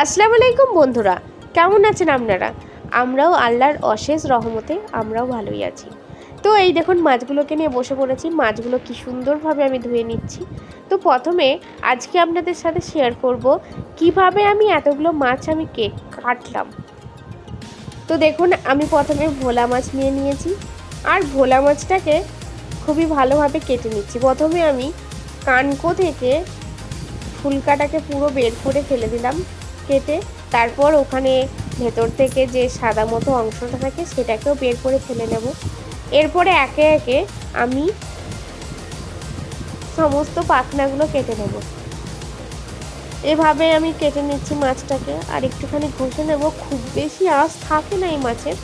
আসসালামু আলাইকুম বন্ধুরা, কেমন আছেন আপনারা? আমরাও আল্লাহর অশেষ রহমতে আমরাও ভালোই আছি। তো এই দেখুন, মাছগুলোকে নিয়ে বসে পড়েছি। মাছগুলো কি সুন্দরভাবে আমি ধুয়ে নিচ্ছি। তো প্রথমে আজকে আপনাদের সাথে শেয়ার করব কীভাবে আমি এতগুলো মাছ আমি কেক কাটলাম। তো দেখুন, আমি প্রথমে ভোলা মাছ নিয়ে নিয়েছি আর ভোলা মাছটাকে খুবই ভালোভাবে কেটে নিচ্ছি। প্রথমে আমি কানকো থেকে ফুলকাটাকে পুরো বের করে ফেলে দিলাম। কেটে তারপর ওখানে ভেতর থেকে যে সাদা মতো অংশটা থাকে সেটাকেও বের করে ফেলে নেব। এরপরে একে একে আমি সমস্ত পাখনাগুলো কেটে নেব। এভাবে আমি কেটে নিচ্ছি মাছটাকে আর একটুখানি ঘষে নেব। খুব বেশি আঁশ থাকে না এই মাছের,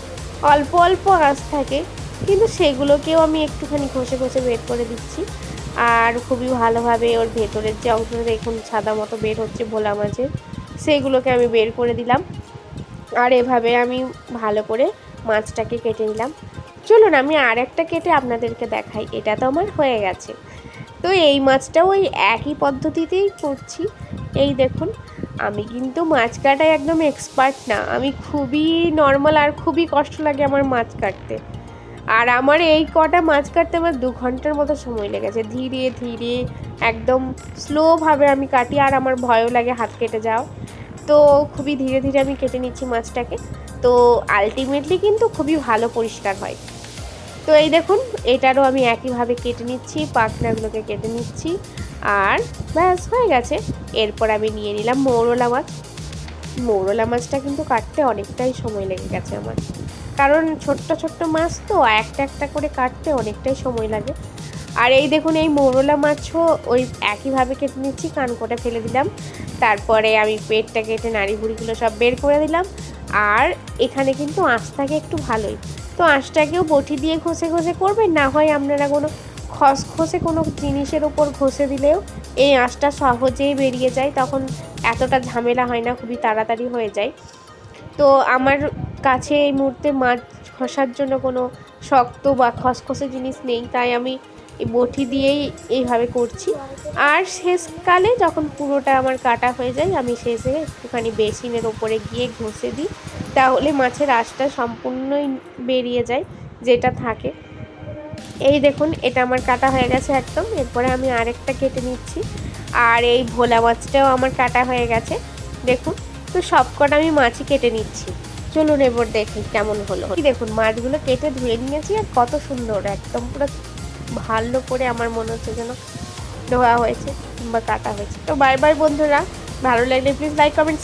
অল্প অল্প আঁশ থাকে, কিন্তু সেগুলোকেও আমি একটুখানি ঘষে ঘষে বের করে দিচ্ছি। আর খুবই ভালোভাবে ওর ভেতরের যে অংশটা দেখুন, সাদা মতো বের হচ্ছে ভোলা মাছের। সেইগুলোকে আমি বের করে দিলাম। আর এভাবে আমি ভালো করে মাছটাকে কেটে নিলাম। চলুন, আমি আর একটা কেটে আপনাদেরকে দেখাই। এটা তো আমার হয়ে গেছে। তো এই মাছটাও ওই একই পদ্ধতিতেই করছি। এই দেখুন, আমি কিন্তু মাছ কাটায় একদম এক্সপার্ট না। আমি খুবই নর্মাল আর খুবই কষ্ট লাগে আমার মাছ কাটতে। আর আমার এই কটা মাছ কাটতে আমার দু ঘণ্টার মতো সময় লেগেছে। ধীরে ধীরে, একদম স্লোভাবে আমি কাটি, আর আমার ভয়ও লাগে হাত কেটে যাও। তো খুবই ধীরে ধীরে আমি কেটে নিচ্ছি মাছটাকে। তো আলটিমেটলি কিন্তু খুবই ভালো পরিষ্কার হয়। তো এই দেখুন, এটারও আমি একইভাবে কেটে নিচ্ছি, পাখনাগুলোকে কেটে নিচ্ছি, আর ব্যাস, হয়ে গেছে। এরপর আমি নিয়ে নিলাম মৌরলা মাছ। মৌরলা মাছটা কিন্তু কাটতে অনেকটাই সময় লেগে গেছে আমার। কারণ ছোট্ট ছোট্ট মাছ তো একটা একটা করে কাটতে অনেকটাই সময় লাগে। আর এই দেখুন, এই মৌরলা মাছও ওই একইভাবে কেটে নিচ্ছি, কান কোটে ফেলে দিলাম। তারপরে আমি পেটটা কেটে নাড়ি ভুড়িগুলো সব বের করে দিলাম। আর এখানে কিন্তু আঁশ থাকে একটু ভালোই। তো আঁশটাকেও বটি দিয়ে ঘষে ঘষে করবেন, না হয় আপনারা কোনো খসখসে কোনো জিনিসের ওপর ঘষে দিলেও এই আঁশটা সহজেই বেরিয়ে যায়, তখন এতটা ঝামেলা হয় না, খুবই তাড়াতাড়ি হয়ে যায়। তো আমার কাছে এই মুহূর্তে মাছ ঘষার জন্য কোনো শক্ত বা খসখসে জিনিস নেই, তাই আমি বটি দিয়েই এইভাবে করছি। আর শেষকালে যখন পুরোটা আমার কাটা হয়ে যায়, আমি শেষে একটুখানি বেসিনের ওপরে গিয়ে ঘষে দিই, তাহলে মাছের আঁশটা সম্পূর্ণই বেরিয়ে যায়, যেটা থাকে। এই দেখুন, এটা আমার কাটা হয়ে গেছে একদম। এরপরে আমি আরেকটা কেটে নিচ্ছি। আর এই ভোলা মাছটাও আমার কাটা হয়ে গেছে। দেখুন, তো সব কটা আমি মাছই কেটে নিচ্ছি। চলুন এবার দেখি কেমন হলো। দেখুন, মাছগুলো কেটে ধুয়ে নিয়েছি আর কত সুন্দর, একদম পুরো ভালো করে আমার মনে হচ্ছে যেন ধোয়া হয়েছে কিংবা কাটা হয়েছে। তো বাই বাই বন্ধুরা, ভালো লাগলে প্লিজ লাইক কমেন্ট